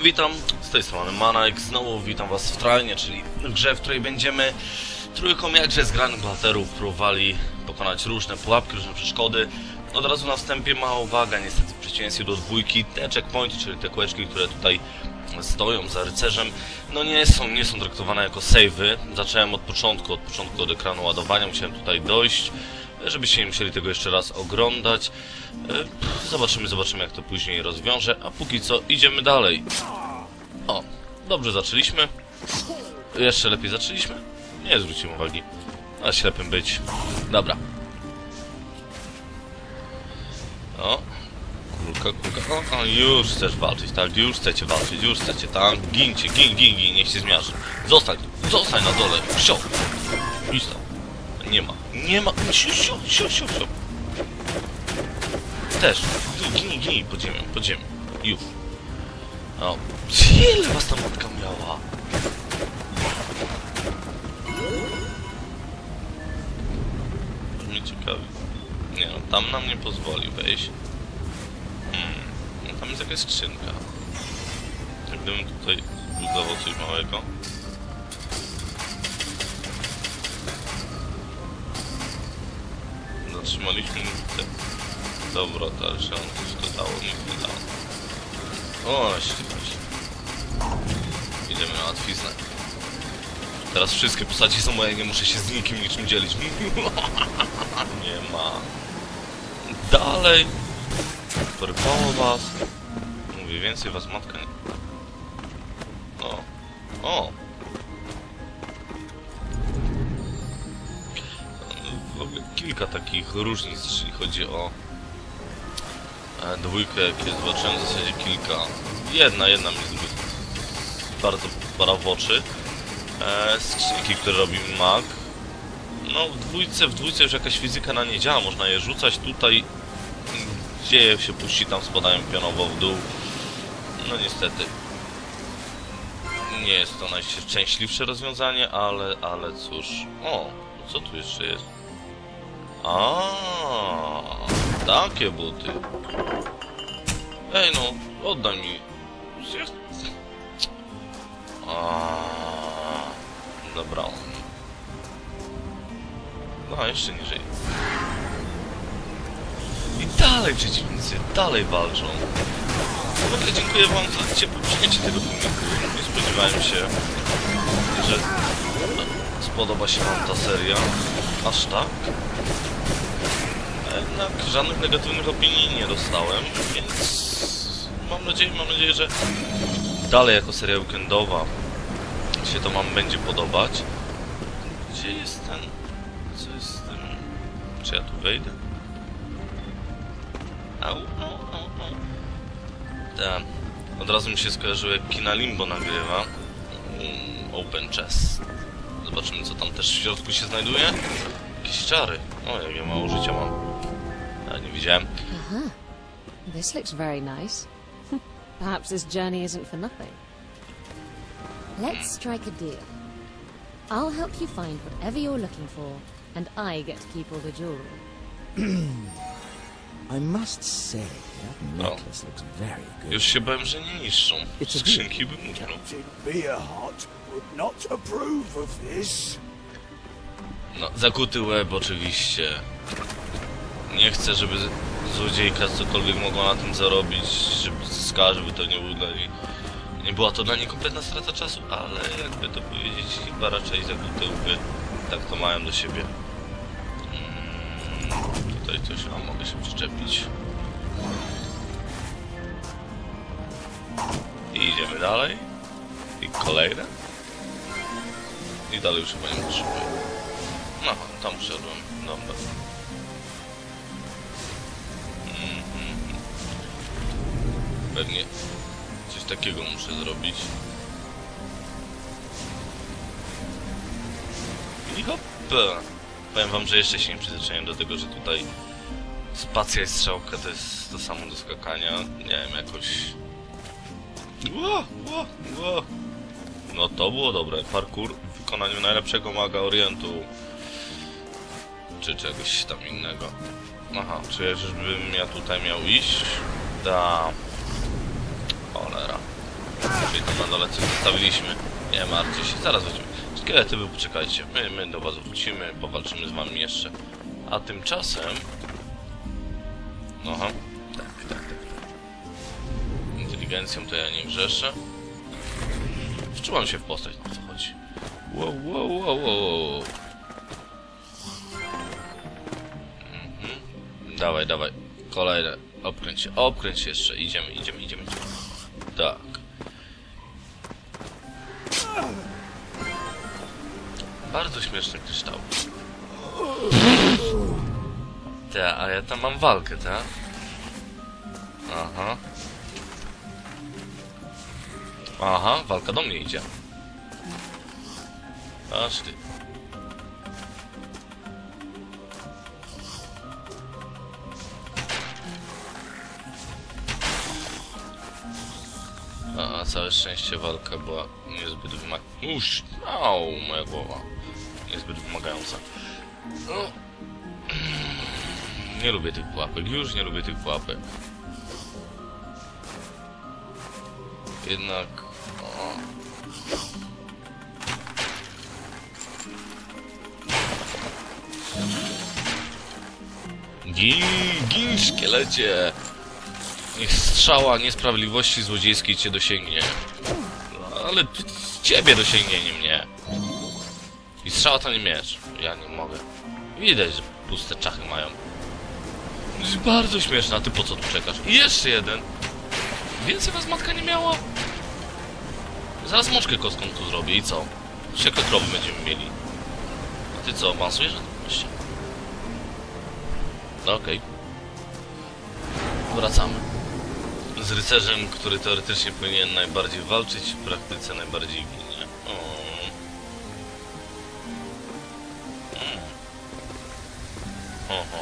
Witam, z tej strony Manek, znowu witam was w Tralnie, czyli w grze, w której będziemy trójką jakże zgranych bohaterów próbowali pokonać różne pułapki, różne przeszkody. Od razu na wstępie mała uwaga, niestety w przeciwieństwie do dwójki, te checkpointy, czyli te kółeczki, które tutaj stoją za rycerzem, no nie są, nie są traktowane jako save'y. Zacząłem od początku, od początku od ekranu ładowania, musiałem tutaj dojść, żebyście nie musieli tego jeszcze raz oglądać. E, Zobaczymy, zobaczymy jak to później rozwiąże, a póki co idziemy dalej. O, dobrze zaczęliśmy. Jeszcze lepiej zaczęliśmy? Nie zwróciłem uwagi. A ślepym być. Dobra. O. Kulka, kulka. O, o, już chcesz walczyć, tak? Już chcecie walczyć, już chcecie, tak? Gincie, gin, gin, gin, niech się zmiarzy. Zostań, zostań na dole. Sio. Idź. Nie ma. Nie ma. Siu, siu, siu, siu, siu. Też. Gini, gini, pod ziemią, pod ziemią. Już. O. Ile was ta matka miała? Mnie ciekawi. Nie no, tam nam nie pozwoli wejść. Hmm. No, tam jest jakaś skrzynka. Gdybym tutaj zbudował coś małego. Zatrzymaliśmy te... Dobra, ale się on coś dodało, nic nie dało. O, ścigać. Idziemy na łatwiznę. Teraz wszystkie postaci są moje, nie muszę się z nikim niczym dzielić. nie ma. Dalej. Porwało was. Mówię, więcej was matka nie... O. O. kilka takich różnic, jeśli chodzi o e, dwójkę, jakie zobaczyłem, w zasadzie kilka. Jedna, jedna mnie zbyt bardzo bara w oczy. E, skrzynki, które robi mag. No, w dwójce, w dwójce już jakaś fizyka na nie działa, można je rzucać tutaj, gdzie je się puści, tam spadają pionowo w dół. No niestety. Nie jest to najszczęśliwsze rozwiązanie, ale, ale cóż. O, co tu jeszcze jest? A, takie buty. Ej no, oddaj mi. A, dobra. No, jeszcze niżej. I dalej przeciwnicy, dalej walczą. W ogóle dziękuję wam za ciepłe przyjęcie tego filmiku. Nie spodziewałem się, że spodoba się wam ta seria. Aż tak. Jednak żadnych negatywnych opinii nie dostałem, więc mam nadzieję, mam nadzieję, że dalej jako seria weekendowa się to wam będzie podobać. Gdzie jest ten... Co jest z tym... Czy ja tu wejdę? Au, au, au, au. Tak. Od razu mi się skojarzyło jak Kina Limbo nagrywa. Mm, Open chest. Zobaczymy co tam też w środku się znajduje. Jakieś czary. O, jak ja mało życia mam. Ja nie widziałem. Aha. This looks very nice. Perhaps this journey isn't for nothing. Let's strike a deal. I'll help you find whatever you're looking for, and I get to keep all the jewelry. I must say, that Oh. necklace looks very good. Już się bałem, że nie niszczą. It's a Skrzynki bym utknął. Captain Beerheart would not approve of this. No, zakuty łeb oczywiście. Nie chcę, żeby złodziejka cokolwiek mogła na tym zarobić, żeby zyskała, żeby to nie był dla niej... Nie była to dla niej kompletna strata czasu, ale jakby to powiedzieć, chyba raczej zakute łby tak to mają do siebie. Mm, tutaj coś, a mogę się przyczepić. I idziemy dalej. I kolejne. I dalej już chyba nie potrzebuję. Aha, tam wszedłem. Dobra. Pewnie coś takiego muszę zrobić. I hop! Powiem wam, że jeszcze się nie przyzwyczaiłem do tego, że tutaj spacja i strzałka to jest to samo do skakania. Nie wiem, jakoś... No to było dobre. Parkour w wykonaniu najlepszego maga Orientu. Czy czegoś tam innego. Aha, czy ja żebym ja tutaj miał iść? Da. Cholera. na dole coś zostawiliśmy. Nie martwcie się, zaraz weźmiemy. Szkielety wy poczekajcie, my, my do was wrócimy, powalczymy z wami jeszcze. A tymczasem... Aha, tak, tak, tak. tak. Inteligencją to ja nie grzeszę. Wczułam się w postać, na co chodzi. Wow, wow, wow, wow, wow. Mhm. Dawaj, dawaj. Kolejne. Obkręć się, obkręć się jeszcze. Idziemy, idziemy, idziemy. Tak. Bardzo śmieszny kryształ. Te, a ja tam mam walkę, tak? Aha. Aha, walka do mnie idzie. Aż ty. Całe szczęście walka była niezbyt wymagająca. Uż, au, moja głowa. Niezbyt wymagająca. No. Nie lubię tych pułapek, już nie lubię tych pułapek. Jednak... O. Gin, gin, szkielecie! Niech strzała niesprawiedliwości złodziejskiej cię dosięgnie. No, Ale ciebie dosięgnie, nie mnie. I strzała to nie miecz. Ja nie mogę. Widać, że puste czachy mają. Jest bardzo śmieszne, a ty po co tu czekasz? I jeszcze jeden. Więcej was matka nie miała? Zaraz mączkę kostką tu zrobię i co? Siekle krowy będziemy mieli. A ty co, mieście? No okej. Wracamy. Z rycerzem, który teoretycznie powinien najbardziej walczyć, w praktyce najbardziej ginie. Mm. Ho, ho.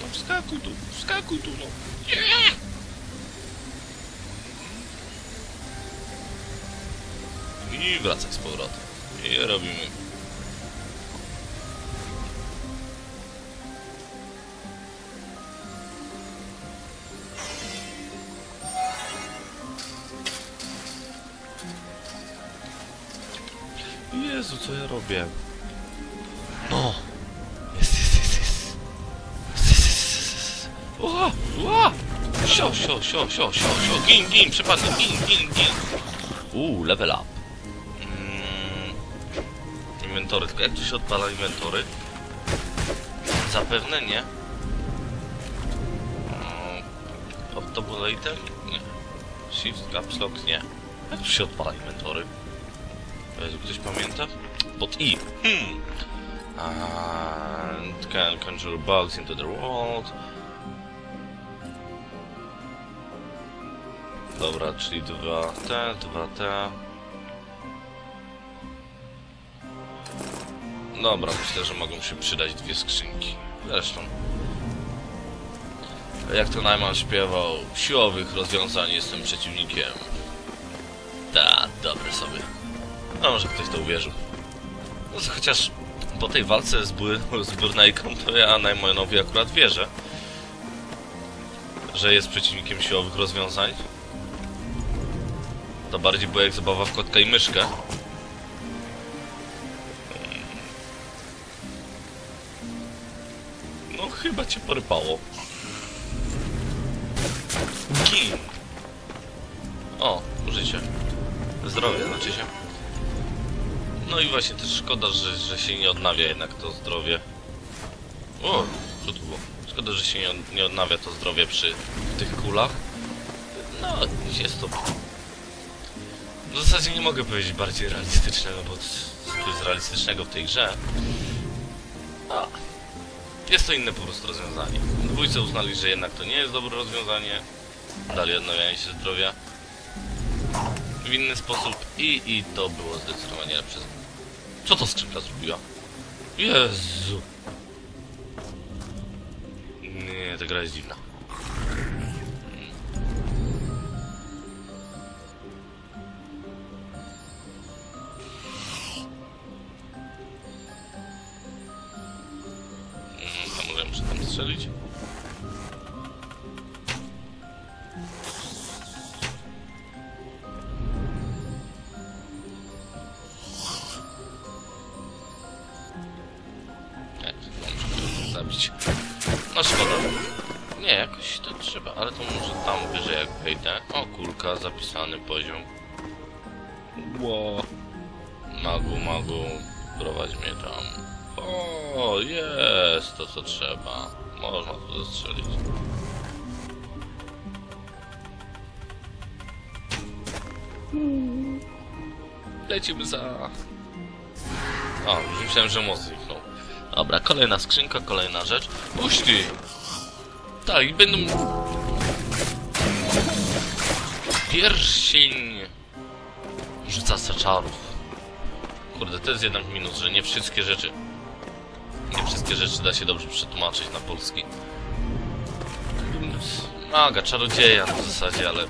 No wskakuj tu, wskakuj tu, no. I wracaj z powrotem. I robimy. Jezu, co ja robię? No! Jest, jest, jest, jest. Jest, jest, jest, jest. Ła, ła! Sio, sio, sio, sio, sio, sio, gin, gin, przepadnę, gin, gin, gin. Uuu, level up. Mm, inwentory, tylko jak tu się odpala inwentory? Zapewne nie. Mm, item? Nie. Shift, caps lock? Nie. Jak tu się odpala inwentory? Ktoś pamięta? Pod I. Hmm. And can conjure bugs into the world. Dobra, czyli dwa te, dwa te. Dobra, myślę, że mogą się przydać dwie skrzynki. Zresztą. Jak to Najman śpiewał, siłowych rozwiązań jestem przeciwnikiem. Ta, dobre sobie. No, może ktoś to uwierzył. No, chociaż po tej walce z, Bur z to ja Najmanowi akurat wierzę. Że jest przeciwnikiem siłowych rozwiązań. To bardziej było jak zabawa w kotka i myszkę. No, chyba cię porypało. Gin! O, życie. Zdrowie, znaczy się. No i właśnie też szkoda, że, że się nie odnawia jednak to zdrowie. O, co tu było? Szkoda, że się nie, nie odnawia to zdrowie przy tych kulach. No, jest to... W zasadzie nie mogę powiedzieć bardziej realistycznego, bo co jest realistycznego w tej grze. A, jest to inne po prostu rozwiązanie. Dwójce uznali, że jednak to nie jest dobre rozwiązanie. Dali odnawianie się zdrowia w inny sposób i, i to było zdecydowanie lepsze. Co to skrzynka zrobiła? Jezu! Nie, ta gra jest dziwna. Tam może muszę tam zastrzelić? Nie, jakoś to trzeba, ale to może tam wyżej jak wejdę. O, kulka, zapisany poziom. Ło. Magu, magu, prowadź mnie tam. O, jest to co trzeba. Można to zastrzelić. Lecimy za... O, już myślałem, że most zniknął. Dobra, kolejna skrzynka, kolejna rzecz. Puści! Tak, i będą... Pierścień... Rzucasa czarów. Kurde, to jest jednak minus, że nie wszystkie rzeczy... Nie wszystkie rzeczy da się dobrze przetłumaczyć na polski. Maga, czarodzieja w zasadzie, ale...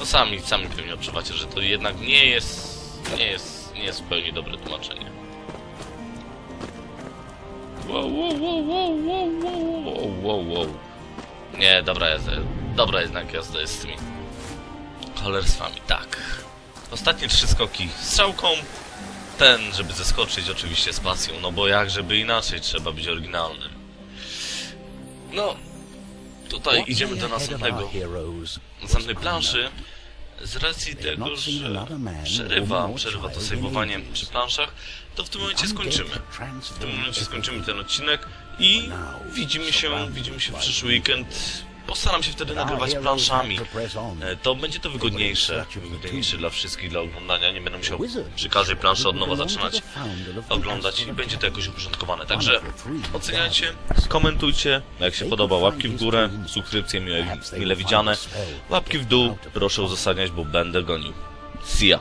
No sami, sami pewnie odczuwacie, że to jednak nie jest... Nie jest... Nie jest pełni dobre tłumaczenie. Wow, wow, wow, wow, wow, wow, wow, wow. Nie, dobra jest, dobra jednak jazda jest z tymi cholerstwami, tak. Ostatnie trzy skoki strzałką, ten, żeby zeskoczyć oczywiście z spacją, no bo jak żeby inaczej, trzeba być oryginalnym. No, tutaj idziemy do następnego, następnej planszy z racji tego, że przerywa, przerywa to sejwowanie przy planszach, to w tym momencie skończymy. W tym momencie skończymy ten odcinek i widzimy się, widzimy się w przyszły weekend. Postaram się wtedy nagrywać planszami. E, To będzie to wygodniejsze, wygodniejsze dla wszystkich, dla oglądania. Nie będę musiał przy każdej planszy od nowa zaczynać oglądać i będzie to jakoś uporządkowane. Także oceniajcie, komentujcie, jak się podoba, łapki w górę, subskrypcje mile, mile widziane. Łapki w dół proszę uzasadniać, bo będę gonił. See ya.